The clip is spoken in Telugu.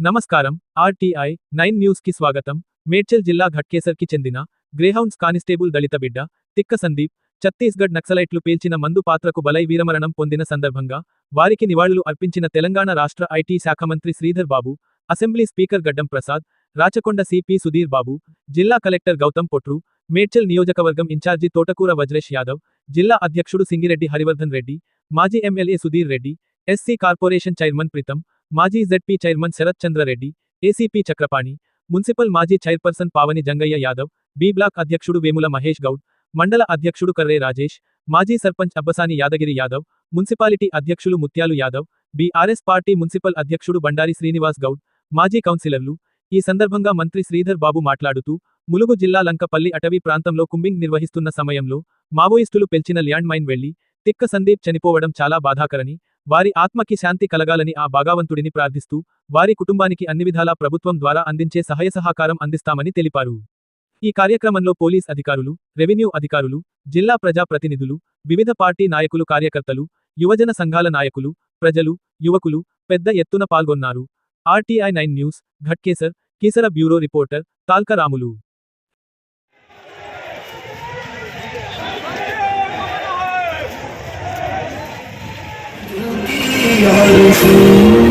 నమస్కారం. ఆర్టీఐ నైన్ న్యూస్కి స్వాగతం. మేడ్చల్ జిల్లా ఘట్కేసర్కి చెందిన గ్రేహౌండ్స్ కానిస్టేబుల్ దళిత బిడ్డ తిక్క సందీప్ ఛత్తీస్గఢ్ నక్సలైట్లు పేల్చిన మందు పాత్రకు బలై వీరమరణం పొందిన సందర్భంగా వారికి నివాళులు అర్పించిన తెలంగాణ రాష్ట్ర ఐటీ శాఖ మంత్రి Sridhar Babu assembly speaker Gaddam Prasad Rachakonda CP Sudheer Babu జిల్లా కలెక్టర్ గౌతమ్ పొట్రు మేడ్చల్ నియోజకవర్గం ఇన్ఛార్జి తోటకూర వజ్రేష్ యాదవ్ జిల్లా అధ్యక్షుడు సింగిరెడ్డి హరివర్ధన్ రెడ్డి మాజీ MLA Sudheer Reddy SC corporation chairman Preetham మాజీ ZP chairman Sharath Chandrareddy ACP Chakrapani municipal మాజీ chairperson Pavani Jangaiah Yadav B block అధ్యక్షుడు వేముల మహేష్ గౌడ్ మండల అధ్యక్షుడు కర్రే రాజేష్ మాజీ సర్పంచ్ అబ్బసాని యాదగిరి యాదవ్ మున్సిపాలిటీ అధ్యక్షులు Mutyalu Yadav BRS party municipal అధ్యక్షుడు బండారి శ్రీనివాస్ గౌడ్ మాజీ కౌన్సిలర్లు ఈ సందర్భంగా మంత్రి శ్రీధర్ బాబు మాట్లాడుతూ ములుగు జిల్లా లంకపల్లి అటవీ ప్రాంతంలో కుంబింగ్ నిర్వహిస్తున్న సమయంలో మావోయిస్టులు పెల్చిన ల్యాండ్ మైన్ వెళ్ళి తిక్క సందీప్ చనిపోవడం చాలా బాధాకరని వారి ఆత్మకి శాంతి కలగాలని ఆ భాగవంతుడిని ప్రార్థిస్తూ వారి కుటుంబానికి అన్ని విధాలా ప్రభుత్వం ద్వారా అందించే సహాయ సహకారం అందిస్తామని తెలిపారు. ఈ కార్యక్రమంలో పోలీస్ అధికారులు రెవెన్యూ అధికారులు జిల్లా ప్రజా ప్రతినిధులు వివిధ పార్టీ నాయకులు కార్యకర్తలు యువజన సంఘాల నాయకులు ప్రజలు యువకులు పెద్ద ఎత్తున పాల్గొన్నారు. RTI nine news Ghatkesar Keesara bureau reporter Talkaramulu. يعرفون